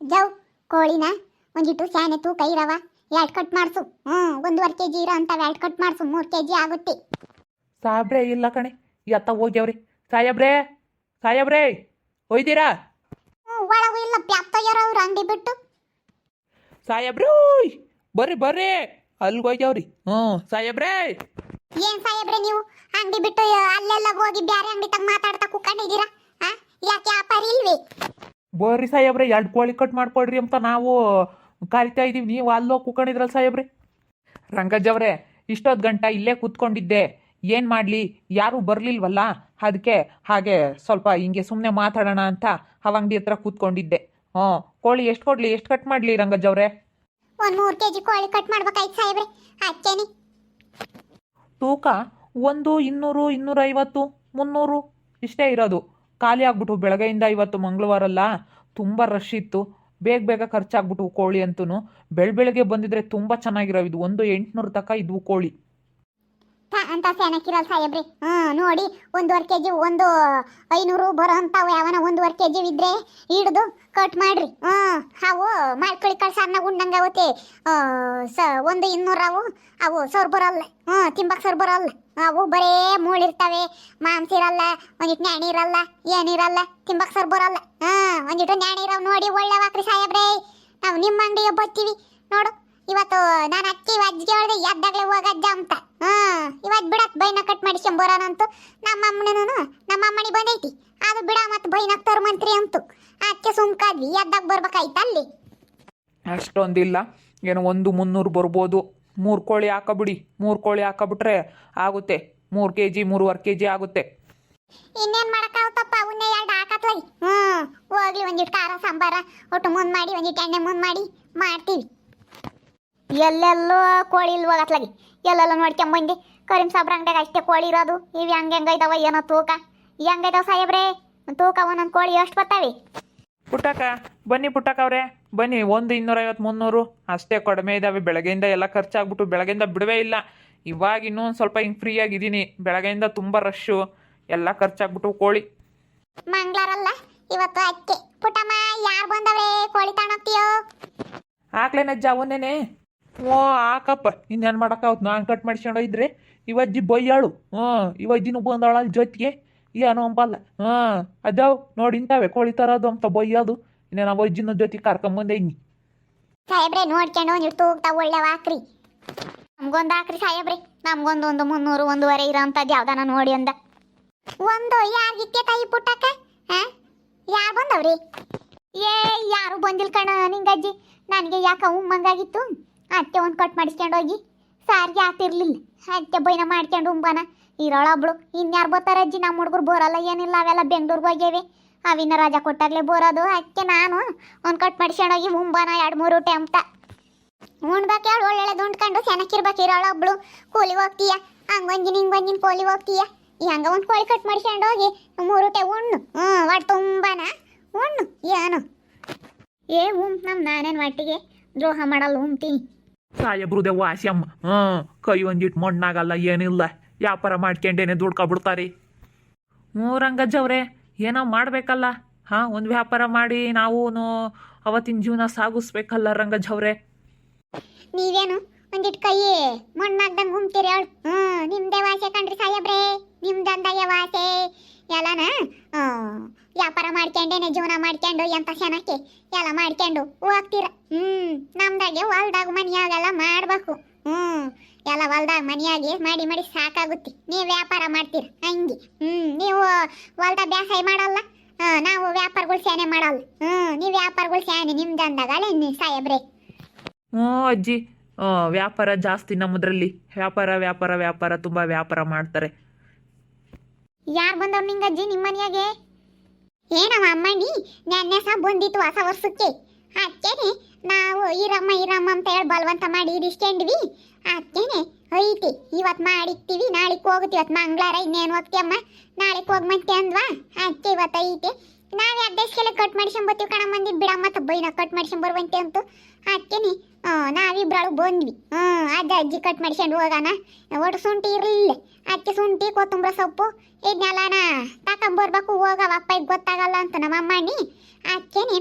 ಜವ್ ಕೋಳಿನ ಒಂದಿಟ್ಟು ಸ್ಯಾನೆ ತೂಕ ಇರವ ಎರಡು ಕಟ್ ಮಾಡಿಸು. ಹ್ಞೂ ಒಂದೂವರೆ ಕೆ ಜಿ ಇರೋ ಅಂತ ಎರಡು ಕಟ್ ಮಾಡಿಸು ಮೂರು ಕೆ ಜಿ ಆಗುತ್ತೆ. ಸಾಬ್ರೆ ಇಲ್ಲ ಕಣೆ ಎತ್ತ ಹೋಗ್ಯವ್ರಿ. ಸಾಯಬ್ರೇ ಸಾಯಬ್ರೇ ಹೋಯ್ದೀರಾ ಹ್ಞೂ ಒಳಗೂ ಇಲ್ಲ ಪ್ಯಾಪ್ತಯ್ಯಾರ ಅವ್ರು ಅಂಗಡಿ ಬಿಟ್ಟು. ಸಾಯಬ್ರೇ ಬರ್ರಿ ಬರ್ರಿ. ಅಲ್ಲಿಗೆ ಹೋಗ್ಯಾವ್ರಿ. ಹ್ಞೂ ಸಾಯಬ್ರೇ ಏನ್ ಸಾಹೇಬ್ರೆ ನೀವು? ಅಂಗಡಿ ಬಿಟ್ಟು ಅಲ್ಲೆಲ್ಲ ಹೋಗಿ ಬ್ಯಾರೆ ಅಂಗಡಿ ತಂಗ ಮಾತಾಡ್ತಾ ಕುತ್ಕೊಂಡಿದ್ದೀರಾ? ಆ ಯಾಕೆ ವ್ಯಾಪಾರ ಇಲ್ವೇ? ಬರ್ರಿ ಸಾಯಬ್ರೆ ಎರಡು ಕೋಳಿ ಕಟ್ ಮಾಡ್ಕೊಡ್ರಿ ಅಂತ ನಾವು ಕಾಯ್ತಾ ಇದೀವಿ ನೀವು ಅಲ್ಲೋ ಕೂಕೊಂಡಿದ್ರಲ್ಲ ಸಾಯಬ್ರೆ ರಂಗಜ್ಜವ್ರೆ ಇಷ್ಟೊತ್ತು ಗಂಟ ಇಲ್ಲೇ ಕೂತ್ಕೊಂಡಿದ್ದೆ. ಏನು ಮಾಡಲಿ? ಯಾರೂ ಬರಲಿಲ್ವಲ್ಲ? ಅದಕ್ಕೆ ಹಾಗೆ ಸ್ವಲ್ಪ ಹಿಂಗೆ ಸುಮ್ಮನೆ ಮಾತಾಡೋಣ ಅಂತ ಅವ ಅಂಗಡಿ ಹತ್ರ ಕೂತ್ಕೊಂಡಿದ್ದೆ. ಹ್ಞೂ ಕೋಳಿ ಎಷ್ಟು ಕೊಡಲಿ? ಎಷ್ಟು ಕಟ್ ಮಾಡಲಿ ರಂಗಜ್ಜವ್ರೆ ಮೂರು ಕೆ ಕೋಳಿ ಕಟ್ ಮಾಡ್ಬೇಕಾಯ್ತು ಸಾಹೇಬ್ರೆ. ಹಾಕ್ತೇನೆ. ತೂಕ ಒಂದು ಇನ್ನೂರು ಇನ್ನೂರೈವತ್ತು ಮುನ್ನೂರು ಇಷ್ಟೇ ಇರೋದು. ಖಾಲಿ ಆಗ್ಬಿಟ್ಟು ಬೆಳಗ್ಗೆಯಿಂದ ಇವತ್ತು ಮಂಗಳವಾರ ಅಲ್ಲ ತುಂಬ ರಶ್ ಇತ್ತು. ಬೇಗ ಬೇಗ ಖರ್ಚಾಗ್ಬಿಟ್ಟು ಕೋಳಿ ಅಂತೂ ಬೆಳ ಬೆಳಗ್ಗೆ ಬಂದಿದ್ರೆ ತುಂಬ ಚೆನ್ನಾಗಿರೋ ಇದು. ಒಂದು ಎಂಟುನೂರು ತಕ ಇದ್ವು ಕೋಳಿ. ಅಂತ ಸೆನಕ್ಕಿರಲ್ಲ ಸಾಹೇಬ್ರಿ. ಹಾಂ, ನೋಡಿ, ಒಂದೂವರೆ ಕೆಜಿ, ಒಂದು ಐನೂರು ಬರೋ ಅಂಥವು ಯಾವನ ಒಂದೂವರೆ ಕೆಜಿ ಇದ್ರೆ ಹಿಡ್ದು ಕಟ್ ಮಾಡ್ರಿ. ಹಾಂ, ಅವು ಮಾಡ್ಕೊಳ್ಳಿ ಕಳ್ಸ ಅನ್ನ ಉಂಡಂಗೆ ಅವತ್ತೆ ಸ, ಒಂದು ಇನ್ನೂರು ಅವು ಸರ್ ಬರಲ್ಲ. ಹಾ, ತಿಂಬಕ್ ಸರ್ ಬರಲ್ಲ. ಅವು ಬರೇ ಮೂಳಿರ್ತವೆ. ಮಾಂಸ ಇರಲ್ಲ, ಒಂದಿಟ್ ನ್ಯಾಣಿ ಇರಲ್ಲ ಏನಿರಲ್ಲ ತಿಂಬಕ್ ಸರ್ ಬರಲ್ಲ. ಹಾ ಒಂದಿಟ್ಟು ನ್ಯಾಣಿ ಇರವ್ ನೋಡಿ ಒಳ್ಳೆ ವಾಕ್ರಿ ಸಾಹೇಬ್ರೆ. ನಾವು ನಿಮ್ಮ ಅಂಗಡಿಗೆ ಬರ್ತೀವಿ ನೋಡು, ಇವತ್ತು ನಾನು ಅಕ್ಕಿ ಅಜ್ಜಿ ಹೇಳ್ದೆ ಎದ್ದಾಗಲೇ ಹೋಗಜ್ಜ ಅಂತ. ಹಾ ಇವತ್ತು ಬಿಡತ್ ಬೈನ ಕಟ್ ಮಾಡಿಸ್ಕೊಂಬರೋಣಂತು ನಮ್ಮ ಅಮ್ಮನೂ ನಮ್ಮ ಅಮ್ಮನಿ ಬಂದೈತಿ. ಅದು ಬಿಡ ಮತ್ತೆ ಬೈನ ಮಂತ್ರಿ ಅಂತು. ಅದಕ್ಕೆ ಸುಮ್ಕಾದ್ವಿ, ಎದ್ದಾಗ ಬರ್ಬೇಕಾಯ್ತು ಅಲ್ಲಿ. ಅಷ್ಟೊಂದಿಲ್ಲ. ಏನೋ ಒಂದು ಮುನ್ನೂರು ಬರ್ಬೋದು. ಮೂರು ಕೋಳಿ ಹಾಕಬಿಡಿ ಮೂರು ಕೋಳಿ ಹಾಕಬಿಟ್ರೆ ಆಗುತ್ತೆ. ಮೂರು ಕೆ ಜಿ ಮೂರುವರೆ ಕೆ ಜಿ ಆಗುತ್ತೆ. ಇನ್ನೇನ್ ಮಾಡಕ್ಕಾಗುತ್ತಪ್ಪ? ಅವನ್ನೇ ಎರಡು ಹಾಕತ್ಲಾಗಿ ಹ್ಮ್ ಹೋಗ್ಲಿ ಒಂದಿಟ್ಟು ಖಾರ ಸಾಂಬಾರ. ಒಟ್ಟು ಮುಂದೆ ಮಾಡಿ ಒಂದಿಟ್ಟು ಎಣ್ಣೆ ಮುಂದ್ ಮಾಡಿ ಮಾಡ್ತೀವಿ. ಎಲ್ಲೆಲ್ಲೋ ಕೋಳಿ ಇಲ್ವ ಹೋಗತ್ಲಾಗಿ. ಎಲ್ಲೆಲ್ಲ ನೋಡ್ಕೊಂಬಂದು. ಕರೀಂ ಸಾಬ್ರ ಅಂಗಡಿಯಾಗ ಅಷ್ಟೇ ಕೋಳಿ ಇರೋದು. ಇವು ಹೆಂಗೆ ಹೆಂಗೈದವ ಏನೋ ತೂಕ. ಹೆಂಗೈದವ ಸಾಹೇಬ್ರೆ? ತೂಕ ಒಂದೊಂದು ಕೋಳಿ ಎಷ್ಟು ಬರ್ತಾವೆ ಪುಟ್ಟಕ್ಕ ಬನ್ನಿ ಪುಟ್ಟಕ್ಕ ಅವ್ರೆ. ಬನ್ನಿ ಒಂದು ಇನ್ನೂರೈವತ್ತು ಮುನ್ನೂರು ಅಷ್ಟೇ ಕಡಿಮೆ ಇದ್ದಾವೆ ಬೆಳಗ್ಗೆಯಿಂದ ಎಲ್ಲ ಖರ್ಚಾಗ್ಬಿಟ್ಟು ಬೆಳಗ್ಗೆಯಿಂದ ಬಿಡುವೇ ಇಲ್ಲ. ಇವಾಗ ಇನ್ನೊಂದು ಒಂದು ಸ್ವಲ್ಪ ಹಿಂಗೆ ಫ್ರೀ ಆಗಿದ್ದೀನಿ. ಬೆಳಗ್ಗೆಯಿಂದ ತುಂಬ ರಶ್ಶು ಎಲ್ಲ ಖರ್ಚಾಗ್ಬಿಟ್ಟು ಕೋಳಿ. ಮಂಗ್ಳಾರಲ್ಲ ಇವತ್ತು ಅಕ್ಕೆ. ಪುಟಮ್ಮ ಯಾರು ಬಂದವ್ರೆ? ಕೋಳಿ ತಾಣೋಗ್ತೀಯೋ? ಹಾಕ್ಲೇನಜ್ಜ ಜಾವನೇನೆ ಓ ಹಾಕಪ್ಪ ಇನ್ನೇನು ಮಾಡೋಕ್ಕಾವತ್ತು ನಾನು ಕಟ್ ಮಾಡಿಸ್ಕೊಂಡು ಇದ್ರೆ ಇವಜ್ಜಿ ಬೊಯ್ಯಾಳು. ಹ್ಞೂ ಇವಜ್ಜಿನೂ ಬಂದಾಳ ಜೊತೆಗೆ. ಏನೋ ಅಂಬಲ್ಲ. ಹಾಂ ಅದಾವ್ ನೋಡಿ ಇಂತಾವೆ ಕೋಳಿ ತರೋದು ಅಂತ ಬೈಯೋದು ಇನ್ನೇನು ನಾವು ಅಜ್ಜಿನ ಜೊತೆ ಕರ್ಕೊಂಬಂದೆ ಹಿಂಗೆ ಸಾಹೇಬ್ರೆ ನೋಡ್ಕೊಂಡು ಒಂದಿಟ್ಟು ತೂಗ್ತಾ ಒಳ್ಳೆ ವಾಕ್ರಿ. ನಮ್ಗೊಂದು ಹಾಕ್ರಿ ಸಾಹೇಬ್ರೆ, ನಮ್ಗೊಂದು ಒಂದು ಮುನ್ನೂರು, ಒಂದೂವರೆ ಇರೋ ಅಂಥದ್ದು ಯಾವ್ದಾನ ನೋಡಿ ಅಂದ. ಒಂದು ಯಾರಿಗಿತ್ತೆ ತಾಯಿ ಪುಟ್ಟಕ್ಕ? ಹಾ? ಯಾರು ಬಂದವ್ರಿ? ಏ, ಯಾರು ಬಂದಿಲ್ಲ ಕಣ ನಿಂಗಜ್ಜಿ? ನನಗೆ ಯಾಕೆ ಉಮ್ಮಂಗಾಗಿತ್ತು? ಅತ್ತೆ ಒಂದು ಕಟ್ ಮಾಡಿಸ್ಕೊಂಡು ಹೋಗಿ. ಸಾರಿಗೆ ಆತಿರ್ಲಿಲ್ಲ ಅತ್ತೆ ಬೈನ ಮಾಡ್ಕೊಂಡು ಉಂಬಾನ. ಇರೋಳೊಬ್ಳು. ಇನ್ಯಾರು ಬರ್ತಾರೆ ಅಜ್ಜಿ ನಮ್ಮ ಹುಡುಗರು ಬರೋಲ್ಲ ಏನಿಲ್ಲ, ಅವೆಲ್ಲ ಬೆಂಗ್ಳೂರ್ಗೆ ಹೋಗ್ಯವೆ. ಅವಿನ ರಾಜ ಕೊಟ್ಟಾಗ್ಲೇ ಬರೋದು. ಅಕ್ಕೆ ನಾನು ಒಂದು ಕಟ್ ಮಡಿಸ್ಕೊಂಡೋಗಿ ಉಂಬನ ಎರಡು ಮೂರು ಅಂತ ಉಣ್ಬೇಕು ಹೇಳು ಒಳ್ಳೊಳ್ಳೆ ದುಂಡ್ಕೊಂಡು ಸೆನಕ್ಕಿರ್ಬೇಕು ಇರೋಳೊಬ್ಳು ಕೂಲಿ ಹೋಗ್ತೀಯ? ಹಂಗೊಂದಿನ ಹಿಂಗೊಂದಿನ ಕೂಲಿ ಹೋಗ್ತೀಯ? ಈ ಹಂಗ ಒಂದು ಕೋಳಿ ಕಟ್ ಮಾಡಿಸ್ಕೊಂಡು ಹೋಗಿ ಮೂರು ಊಟ ಉಣ್ಣು. ಹ್ಞೂ ಒಟ್ಟು ತುಂಬಾನ. ಉಣ್ಣು. ಏನು? ಏ ಉಮ್ ನಮ್ಮ ನಾನೇನು ಮಟ್ಟಿಗೆ ದ್ರೋಹ ಮಾಡಲ್ಲ ಉಮ್ತೀನಿ ಸಾಯಬ್ರದೆ ವಾಸ್ಯಮ್ಮ ಹಾಂ ಕೈ ಒಂದಿಟ್ಟು ಮಣ್ಣಾಗಲ್ಲ, ಏನಿಲ್ಲ. ವ್ಯಾಪಾರ ಮಾಡ್ಕೊಂಡೇನೆ ದುಡ್ಕೊಬಿಡ್ತಾರೆ. ಮೂರಂಗಜ್ಜವ್ರೆ ರಂಗಜ್ಜವ್ರೆ ಏನೋ ಮಾಡಬೇಕಲ್ಲ? ಹಾಂ, ಒಂದು ವ್ಯಾಪಾರ ಮಾಡಿ ನಾವು ಅವತ್ತಿನ ಜೀವನ ಸಾಗಿಸ್ಬೇಕಲ್ಲ ರಂಗಜವ್ರೆ ನೀವೇನು? ಒಂದಿಟ್ ಕೈ ಮಣ್ಣಾಗ್ದಂಗೆ ಗುಮ್ತೀರಿ ಅವಳು. ಹ್ಞೂ ನಿಮ್ದೇ ವಾಸೆ ಕಣ್ರಿ ಸಾಹೇಬ್ರೆ ನಿಮ್ದಂದಾಗೆ ವಾಸೆ ಎಲ್ಲನ ವ್ಯಾಪಾರ ಮಾಡ್ಕೊಂಡೇನೆ ಜೀವನ ಮಾಡ್ಕೊಂಡು ಎಂತ ಚೆನ್ನಾಗಿ ಎಲ್ಲ ಮಾಡ್ಕೊಂಡು ಹೋಗ್ತೀರ. ಹ್ಞೂ, ನಮ್ದಾಗೆ ಹೊಲ್ದಾಗ ಮನೆಯಾಗೆಲ್ಲ ಮಾಡ್ಬೇಕು. ಹ್ಞೂ ಎಲ್ಲ ಹೊಲ್ದಾಗ ಮನೆಯಾಗಿ ಮಾಡಿ ಮಾಡಿ ಸಾಕಾಗುತ್ತೆ. ನೀವು ವ್ಯಾಪಾರ ಮಾಡ್ತೀರ ಹಂಗೆ. ಹ್ಞೂ ನೀವು ಹೊಲ್ದಾಗ ಬೇಸಾಯ ಮಾಡಲ್ಲ? ನಾವು ವ್ಯಾಪಾರಗಳು ಸೇನೆ ಮಾಡಲ್ಲ. ಹ್ಞೂ ನೀವು ವ್ಯಾಪಾರಗಳು ಸ್ಯಾನೆ ನಿಮ್ದಂದಾಗಲೇ ಸಾಯಬ್ರೆ ಹ್ಞೂ ಅಜ್ಜಿ. ವ್ಯಾಪಾರ ಜಾಸ್ತಿ ನಮ್ಮದ್ರಲ್ಲಿ. ವ್ಯಾಪಾರ ವ್ಯಾಪಾರ ವ್ಯಾಪಾರ ತುಂಬ ವ್ಯಾಪಾರ ಮಾಡ್ತಾರೆ. ಯಾರು ಬಂದವ್ರು ನಿಂಗಜ್ಜಿ ನಿಮ್ಮ ಮನೆಯಾಗೆ? ಏನವ ಅಮ್ಮಣ್ಣಿ? ನೆನ್ನೆ ಸಹ ಬಂದಿತ್ತು ಹೊಸ ವರ್ಷಕ್ಕೆ. ಅದಕ್ಕೇನೆ ನಾವು ಈರಮ್ಮ ಈರಮ್ಮ ಅಂತ ಹೇಳಿ ಬಲವಂತ ಮಾಡಿ ಇರಿಸ್ಕೊಂಡ್ವಿ. ಅದಕ್ಕೇನೆ ಐತಿ ಇವತ್ತು ಮಾಡಿಕ್ತೀವಿ ನಾಳೆಗೆ ಹೋಗುತ್ತೆ ಇವತ್ತು ಮಂಗಳಾರ, ಇನ್ನೇನು ಹೋಗ್ತೀಯಮ್ಮ ನಾಳೆಗೆ ಹೋಗ್ಮಂತೆ ಅಂದ್ವಾ? ಅದಕ್ಕೆ ಇವತ್ತು ಐತಿ. ನಾವು ಅಡ್ಡಸ್ಕೆಲ್ಲ ಕಟ್ ಮಾಡ್ಸ್ಕೊಂಬತ್ತೀವಿ ಕಣ ಮಂದಿ ಬಿಡಮ್ಮ ಮತ್ತು ಬೈನ ಕಟ್ ಮಾಡ್ಸ್ಕೊಂಬರುವಂತೆ ಅಂತು. ಅದಕ್ಕೇನೆ ನಾವಿಬ್ರಳು ಬಂದ್ವಿ. ಹ್ಞೂ ಅಜ್ಜ ಅಜ್ಜಿ ಕಟ್ ಮಾಡ್ಸ್ಕೊಂಡು ಹೋಗೋಣ ಒಟ್ಟು ಶುಂಠಿ ಇರಲಿಲ್ಲ. ಅದಕ್ಕೆ ಶುಂಠಿ ಕೊತ್ತಂಬರಿ ಸೊಪ್ಪು ಇದನ್ನೆಲ್ಲನ ತಕೊಂಬರ್ಬೇಕು, ಹೋಗವ. ಅಪ್ಪಗೆ ಗೊತ್ತಾಗಲ್ಲ ಅಂತ ನಮ್ಮ ಅಮ್ಮಣ್ಣಿ. ಅದಕ್ಕೇನೆ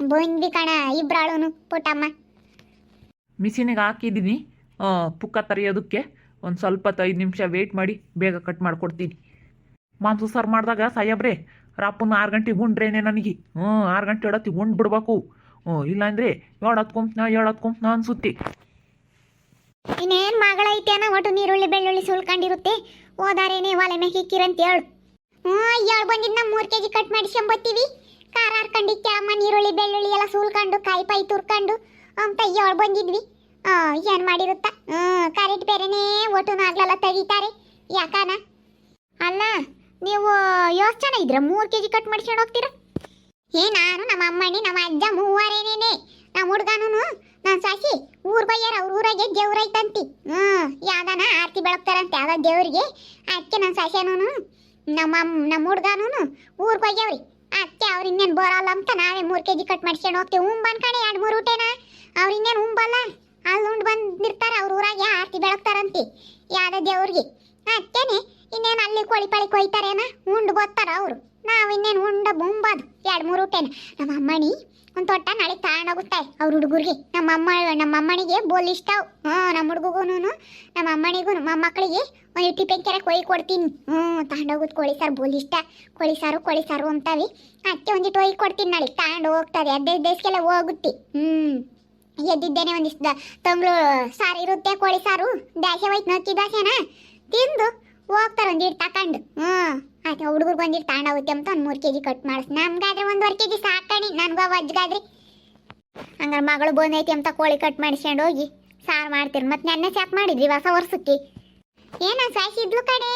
ಬಂದ್ವಿ ಕಣ ಇಬ್ರಾಳುನು ಪುಟ್ಟಮ್ಮ. ಮಿಷಿನಿಗೆ ಹಾಕಿದ್ದೀನಿ. ಪುಕ್ಕ ತರಿಯೋದಕ್ಕೆ ಒಂದು ಸ್ವಲ್ಪ ಹೊತ್ತು ಐದು ನಿಮಿಷ ವೆಯ್ಟ್ ಮಾಡಿ ಬೇಗ ಕಟ್ ಮಾಡಿಕೊಡ್ತೀನಿ. ಮಾಂಸ ಸಾರು ಮಾಡಿದಾಗ ಸಾಯಬ್ರೆ ರಾಪುನ ಆರು ಗಂಟೆಗೆ ಉಂಡ್ರೇನೆ ನನಗೆ. ಹ್ಞೂ ಆರು ಗಂಟೆ ಹೇಳತ್ತಿ ಉಂಡು ಬಿಡ್ಬೇಕು ಹ್ಞೂ ಇಲ್ಲಾಂದರೆ ಏಳು ಹತ್ಕೊಂತ ಏಳು ಹತ್ಕೊಂತ ಅನ್ಸುತ್ತೆ. ಇನ್ನೇನ್ ಮಗಳೈತೇನ ಒಟ್ಟು ನೀರುಳ್ಳಿ ಬೆಳ್ಳುಳ್ಳಿ ಸುಳ್ಕೊಂಡಿರುತ್ತೆ. ಓದಾರೇನೆ ಒಲೆ ಮೇಲೆ ಹಿಕ್ಕಿರಂತ ಹೇಳು ಹ್ಞೂ ಏಳು ಬಂದಿದ್ದು ನಮ್ಮ ಮೂರು ಕೆ ಜಿ ಕಟ್ ಮಾಡಿಸ್ಕೊಂಬತ್ತೀವಿ ಖಾರ ಹಾರ್ಕೊಂಡಿಕ್ಕೆ ಅಮ್ಮ ನೀರುಳ್ಳಿ, ಬೆಳ್ಳುಳ್ಳಿ ಎಲ್ಲ ಸುಲ್ಕೊಂಡು, ಕಾಯಿ ಪಾಯಿ ತುರ್ಕೊಂಡು ಏಳು ಬಂದಿದ್ವಿ. ಏನ್ ಮಾಡಿರುತ್ತ? ಹ್ಞೂ ಕರೆಂಟ್ ಬೇರೆನೇ ಒಟ್ಟು ನಾಗ್ಲೆಲ್ಲ ತೆಗಿತಾರೆ. ಯಾಕಾನ? ಅಲ್ಲ, ನೀವು ಯೋಚನೆ ಜನ ಇದ್ರ? ಮೂರು ಕೆ ಜಿ ಕಟ್ ಮಾಡಿಸ್ಕೊಂಡು ಹೋಗ್ತೀರಾ? ಏ, ನಾನು ನಮ್ಮ ಅಮ್ಮಣ್ಣಿ, ನಮ್ಮ ಅಜ್ಜ ಮೂವರೇನೇನೆ. ನಮ್ಮ ಹುಡುಗನೂ ನಾನು ಸಾಸಿ, ಊರ್ ಬಯ್ಯಾರ ಅವ್ರ ಊರಾಗೆ ದೇವ್ರೈತಂತಿ ಹ್ಞೂ ಯಾವ್ದಾನ ಆರತಿ ಬೆಳಗ್ತಾರಂತೆ ಯಾವ್ದ ದೇವ್ರಿಗೆ. ಅದಕ್ಕೆ ನನ್ನ ಸಾಸ್ಯನೂ ನಮ್ಮ ನಮ್ಮ ಹುಡುಗನೂ ಊರ್ ಬಯ್ಯವ್ರಿ ಅವ್ರ ಇನ್ನೇನು ಬರಲ್ಲ ಅಂತ ನಾವೇ ಮೂರು ಕೆ ಜಿ ಕಟ್ ಮಾಡ್ಸ್ಕೊಂಡು ಹೋಗ್ತೀವಿ. ಉಂಬ್ ಕಣೆ, ಎರಡು ಮೂರು ಊಟೇನ? ಅವ್ರ ಇನ್ನೇನು ಉಂಬಲ್ಲ. ಅಲ್ಲಿ ಉಂಡು ಬಂದಿರ್ತಾರೆ, ಅವ್ರ ಊರಾಗೆ ಆರತಿ ಬೆಳಗ್ತಾರಂತಿ, ಯಾವ್ದ ದೇವ್ರಿಗೆ. ಅದಕ್ಕೇನೆ ಇನ್ನೇನು ಅಲ್ಲಿ ಕೋಳಿ ಪಾಳಿ ಕೊಯ್ತಾರೇನ? ಉಂಡು ಗೊತ್ತಾರ ಅವರು. ನಾವು ಇನ್ನೇನು ಉಂಡ ಬೊಂಬಾದು, ಎರಡು ಮೂರು ಊಟೇನ. ನಮ್ಮ ಅಮ್ಮಣಿ ಒಂದು ತೊಟ್ಟ ನಾಳೆ ತಾಣಾಗುತ್ತೆ ಅವ್ರ ಹುಡುಗರಿಗೆ. ನಮ್ಮ ಅಮ್ಮ, ನಮ್ಮ ಅಮ್ಮನಿಗೆ ಬೋಲ್ ಇಷ್ಟ. ಹ್ಞೂ ನಮ್ಮ ಹುಡುಗಗೂ ನಮ್ಮ ಅಮ್ಮನಿಗೂ, ನಮ್ಮ ಮಕ್ಕಳಿಗೆ ಒಂದು ಇಟ್ಟಿ ಪೆಂಕೆರೆ ಕೊಯ್ ಕೊಡ್ತೀನಿ. ಹ್ಞೂ ತಗೊಂಡೋಗುತ್ತೆ ಕೋಳಿ ಸಾರು ಬೋಲ್ ಇಷ್ಟ. ಕೋಳಿ ಸಾರು ಕೋಳಿ ಸಾರು ಅಂತವಿ. ಅದಕ್ಕೆ ಒಂದಿಟ್ಟು ಒಯ್ ಕೊಡ್ತೀನಿ ನಾಳೆ. ತಗೊಂಡು ಹೋಗ್ತದೆ. ಅದೇ ದೇಶಕ್ಕೆಲ್ಲ ಹೋಗುತ್ತೆ. ಹ್ಞೂ ಎದ್ದಿದ್ದೇನೆ ಒಂದಿಷ್ಟು ತಂಗ್ಳು ಸಾರು ಇರುತ್ತೆ, ಕೋಳಿ ಸಾರು. ದಾಸೆ ಹೋಯ್ತು ನಕ್ಕಿ ದಾಸೆನ ತಿಂದು ಹೋಗ್ತಾರೆ ಒಂದಿಟ್ಟು ತಕೊಂಡು. ಹ್ಞೂ ಆಯ್ತು ಹುಡುಗರು ಬಂದಿಟ್ಟು ತಗೊಂಡೋಗುತ್ತೆ ಅಂತ ಒಂದು ಮೂರು ಕೆ ಜಿ ಕಟ್ ಮಾಡಿಸ್. ನಮ್ಗಾದ್ರೆ ಒಂದುವರೆ ಕೆ ಜಿ ಸಾಕಣಿ, ನನಗೂ ವಜ್ಗಾದ್ರಿ ಹಂಗಾರೆ ಮಗಳು ಬಂದೈತಿ ಅಂತ ಕೋಳಿ ಕಟ್ ಮಾಡಿಸ್ಕೊಂಡು ಹೋಗಿ ಸಾರು ಮಾಡ್ತೀರಿ. ಮತ್ತೆ ನೆನ್ನೆ ಸಾಕು ಮಾಡಿದ್ರಿ ಹೊಸ ವರ್ಷಕ್ಕೆ. ಏನ ಸಾಯಿಸಿದ್ಲು ಕಡೆ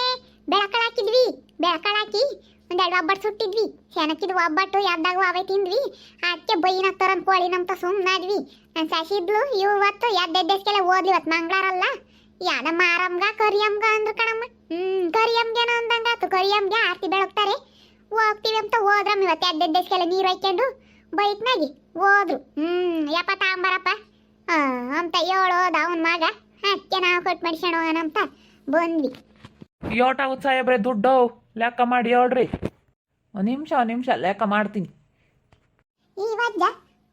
ಬೆಳಕಳ ಹಾಕಿದ್ವಿ ಬೆಳಕಳ ಹಾಕಿ ಒಂದೆರಡು ಒಬ್ಬಟ್ಟು ಸುಟ್ಟಿದ್ವಿ. ಶೆನಕ್ಕಿದ್ವು ಒಬ್ಬಟ್ಟು, ಯಾವ್ದಾಗ ಅವೇ ತಿಂದ್ವಿ. ಅದಕ್ಕೆ ಬೈನ ತರನ್ ಕೋಳಿ ನಮ್ತ ಸುಮ್ಮನಾದ್ವಿ ನಾನು ಸಾಯಿಸಿದ್ಲು ಇವತ್ತು ಎದ್ದೆದ್ದೆಸ್ಕೆಲ್ಲ ಓದ್ಲಿ ಇವತ್ತು ಮಂಗಳಾರಲ್ಲ. ಯಾದ ಮಾರಮ್ಗ, ಕರಿಯಮ್ಗ ಅಂದ್ರು ಕಣಮ್ಮ. ಹ್ಮ್ ಕರಿಯಮ್ಗೆನ ಅಂದಂಗಾತು ಕರಿಯಮ್ಗೆ ಆರ್ತಿ ಬೆಳಗ್ತಾರೆ. ಹೋಗ್ತೀವಿ ಅಂತ ಹೋದ್ರಮ್ಮ ಇವತ್ತು ಎದ್ದೆದ್ದೆಸ್ಕೆಲ್ಲ ನೀರು ಹಾಕ್ಕೊಂಡು ಬೈಕ್ನಾಗಿ ಹೋದ್ರು. ಹ್ಮ್ ಯಪ್ಪ ತಾಂಬರಪ್ಪ. ಅಂತ ಹೇಳೋದ ಅವನ ಮಗ. ಅದಕ್ಕೆ ನಾವು ಕಟ್ ಮಡಿಸೋಣ ಅಂತ ಬಂದ್ವಿ. ಯೋಟಾಗುತ್ತೆ ಸಾಹೇಬ್ರೆ ದುಡ್ಡು ಲೆಕ್ಕ ಮಾಡಿ ಹೇಳ್ರಿ. ಒಂದು ನಿಮಿಷ ಒಂದು ನಿಮಿಷ ಲೆಕ್ಕ ಮಾಡ್ತೀನಿ. ಈ ವಜ್ಜ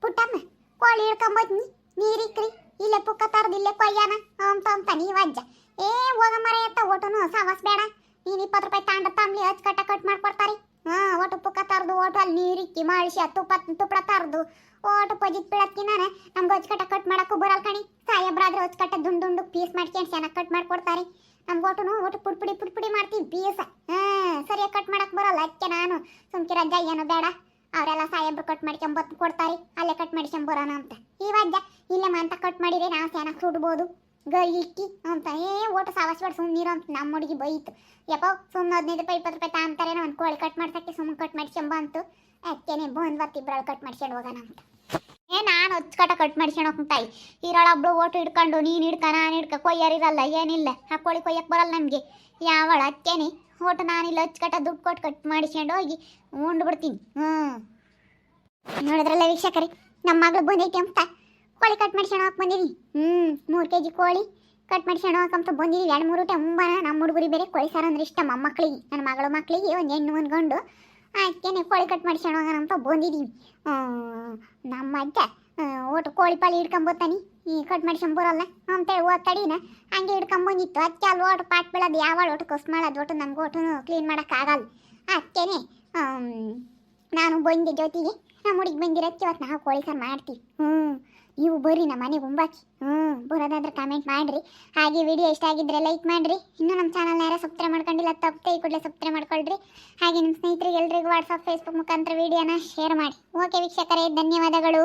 ಪುಟ್ಟಮ್ಮ ಕೋಳಿ ಹಿಡ್ಕೊಂಬತ್ನಿ ನೀರಿಕ್ರಿ ಇಲ್ಲೇ ಪುಕ್ಕ ತರದು ಇಲ್ಲೇ ಕೊಯ್ಯಾನ. ಅಂತ ಅಂತ ನೀ ವಜ್ಜ. ಏ, ಹೋಗ ಮರ ಎತ್ತ ಒಟುನು ಸಾವಾಸ್ ಬೇಡ. ನೀನು ಇಪ್ಪತ್ತು ರೂಪಾಯಿ ತಾಂಡ ತಂಬ್ಲಿ ಹಚ್ ಕಟ್ಟ ಕಟ್ ಮಾಡ್ಕೊಡ್ತಾರಿ. ಹಾ, ಒಟ್ಟು ಪುಕ್ಕ ತರದು, ಒಟ್ಟು ಅಲ್ಲಿ ನೀರಿಕ್ಕಿ ಮಾಡಿಸಿ ತುಪ್ಪ ತುಪ್ಪಳ ತರದು, ಒಟ್ಟು ಪಜಿತ್ ಬೀಳತ್ತಿ ನಾನು. ನಮ್ಗೆ ಕಟ್ಟ ಕಟ್ ಮಾಡಕ್ಕೂ ಬರಲ್ಲ ಕಣಿ. ಸಾಯಬ್ರಾದ್ರೆ ಹೊಚ್ಕಟ್ಟ ದುಂಡು ದುಂಡು ಪೀಸ್ ಮಾಡ್ಕೊಂಡು ಚೆನ್ನಾಗಿ ಕಟ್ ಮಾಡ್ಕೊಡ್ತಾರೆ. ನಮ್ಗೆ ಒಟ್ಟು ಒಟ್ಟು ಪುಡ್ಪುಡಿ ಪುಡ್ಪುಡಿ ಮಾಡ್ತೀವಿ ಪೀಸ್. ಹಾ, ಸರಿಯಾಗಿ ಕಟ್ ಮಾಡಕ್ ಬರಲ್ಲ ಅದಕ್ಕೆ ನಾನು. ಸುಮ್ಕಿರಜ್ಜ ಏನು ಬೇಡ. ಅವರೆಲ್ಲ ಸಾಹೇಬ್ರು ಕಟ್ ಮಾಡ್ಕೊಂಬತ್ ಕೊಡ್ತಾರೆ. ಅಲ್ಲೇ ಕಟ್ ಮಾಡ್ಕೊಂಬರೋಣ ಅಂತ. ಈ ಇಲ್ಲೇ ಮಂತ ಕಟ್ ಮಾಡಿದ್ರೆ ನಾವು ಚೆನ್ನಾಗಿ ಸುಡ್ಬೋದು. ಗೈ ಅಂತ. ಏ ಓಟ ಸಾವಸ್ ಬೇಡ ನೀರು ಅಂತ. ನಮ್ಮ ಹುಡುಗಿ ಬೈತು. ಯಪ್ಪ ಸುಮ್ಮನೆ ಹದಿನೈದು ರೂಪಾಯಿ, ಇಪ್ಪತ್ತು ರೂಪಾಯಿ ತಾಂತಾರೇನೋ ಒಂದು ಕೋಳಿ ಕಟ್ ಮಾಡ್ಸಕ್ಕೆ ಸುಮ್ಮನೆ ಕಟ್ ಮಾಡ್ಸ್ಕೊಂಬ ಅಂತು. ಅದಕ್ಕೇನೆ ಬಂದು ಬತ್ತು ಕಟ್ ಮಾಡ್ಸ್ಕೊಂಡು ಹೋಗೋಣ ಅಂತ. ಏ, ನಾನು ಹೊಚ್ಕಟ ಕಟ್ ಮಾಡ್ಸ್ಕೊಂಡು ಹೋಗ್ತಾಯಿ ಒಬ್ಳು ಓಟು ಹಿಡ್ಕೊಂಡು, ನೀನು ಹಿಡ್ಕ, ನಾನು ಹಿಡ್ಕ, ಕೊಯ್ಯರಿರಲ್ಲ, ಏನಿಲ್ಲ. ಆ ಕೋಳಿ ಕೊಯ್ಯಕ್ಕೆ ಬರಲ್ಲ ನಮಗೆ ಯಾವಳ ಅಕ್ಕೇನೆ? ಓಟು ನಾನಿಲ್ಲ ಹಚ್ಕಟ ದುಡ್ಡು ಕೊಟ್ಟು ಕಟ್ ಮಾಡಿಸ್ಕೊಂಡು ಹೋಗಿ ಉಂಡು ಬಿಡ್ತೀನಿ. ಹ್ಞೂ ನೋಡಿದ್ರಲ್ಲ ವೀಕ್ಷಕರಿ ನಮ್ಮ ಮಗಳು ಬಂದೈತೆ ಅಂತ. ಕೋಳಿ ಕಟ್ ಮಾಡಿ ಶಣ ಹಾಕಿ ಹ್ಞೂ ಮೂರು ಕೆ ಜಿ ಕೋಳಿ ಕಟ್ ಮಾಡಿ ಶಣ ಹಾಕಂತ ಬಂದಿದ್ದೀವಿ ಎರಡು, ಮೂರು ಊಟ ಮುಂಬಾನ ನಮ್ಮ ಹುಡುಗರಿ ಬೇರೆ ಕೋಳಿ ಸಾರು ಅಂದ್ರೆ ಇಷ್ಟ. ಮೊಮ್ಮಕ್ಕಳಿಗೆ ನನ್ನ ಮಗಳ ಮಕ್ಕಳಿಗೆ ಒಂದು ಹೆಣ್ಣು, ಒಂದು ಗಂಡು. ಕೋಳಿ ಕಟ್ ಮಾಡಿ ಹೋಗೋಣ ಅಂತ ಬಂದಿದ್ದೀವಿ ನಮ್ಮ ಅಜ್ಜ ಒಟ್ಟು ಕೋಳಿ ಪಾಳಿ ಹಿಡ್ಕೊಂಬೋತಾನೆ ಈ ಕಟ್ ಮಾಡಿ ಮಾಡ್ಸ್ಕೊಂಬರಲ್ಲ ಅಂತೇಳಿ ಓದ್ತಡಿನ ಹಂಗೆ ಹಿಡ್ಕೊಂಬಂದಿತ್ತು ಅದಕ್ಕೆ ಅಲ್ಲಿ ಒಟ್ಟು ಪಾಟ್ ಬೀಳೋದು, ಯಾವಾಗ ಒಟ್ಟು ಕಸ್ ಮಾಡೋದು, ಒಟ್ಟು ನಮ್ಗೆ ಒಟ್ಟು ಕ್ಲೀನ್ ಮಾಡೋಕ್ಕಾಗಲ್ಲ ಅದಕ್ಕೇನೆ ನಾನು ಬಂದೆ ಜೊತೆಗೆ. ನಮ್ಮ ಹುಡುಗಿ ಬಂದಿರತ್ತೆ ಇವತ್ತು ನಾವು ಕೋಳಿ ಸಾರು ಮಾಡ್ತೀವಿ. ಹ್ಞೂ ನೀವು ಬರ್ರಿ ನಮ್ಮ ಮನೆಗೆ ಉಂಬಾಕಿ. ಹ್ಞೂ ಬರೋದಾದ್ರೆ ಕಾಮೆಂಟ್ ಮಾಡಿರಿ. ಹಾಗೆ ವಿಡಿಯೋ ಇಷ್ಟ ಆಗಿದ್ರೆ ಲೈಕ್ ಮಾಡಿರಿ. ಇನ್ನೂ ನಮ್ಮ ಚಾನಲ್ನ ಯಾರೋ ಸಬ್ಸ್ಕ್ರೈಬ್ ಮಾಡ್ಕೊಂಡಿಲ್ಲ ತಪ್ಪದೆ ಈ ಕೂಡಲೇ ಸಬ್ಸ್ಕ್ರೈಬ್ ಮಾಡ್ಕೊಳ್ರಿ. ಹಾಗೆ ನಿಮ್ಮ ಸ್ನೇಹಿತರಿಗೆ ಎಲ್ರಿಗೂ ವಾಟ್ಸಪ್ ಫೇಸ್ಬುಕ್ ಮುಖಾಂತರ ವಿಡಿಯೋನ ಶೇರ್ ಮಾಡಿ. ಓಕೆ ವೀಕ್ಷಕರೇ, ಧನ್ಯವಾದಗಳು.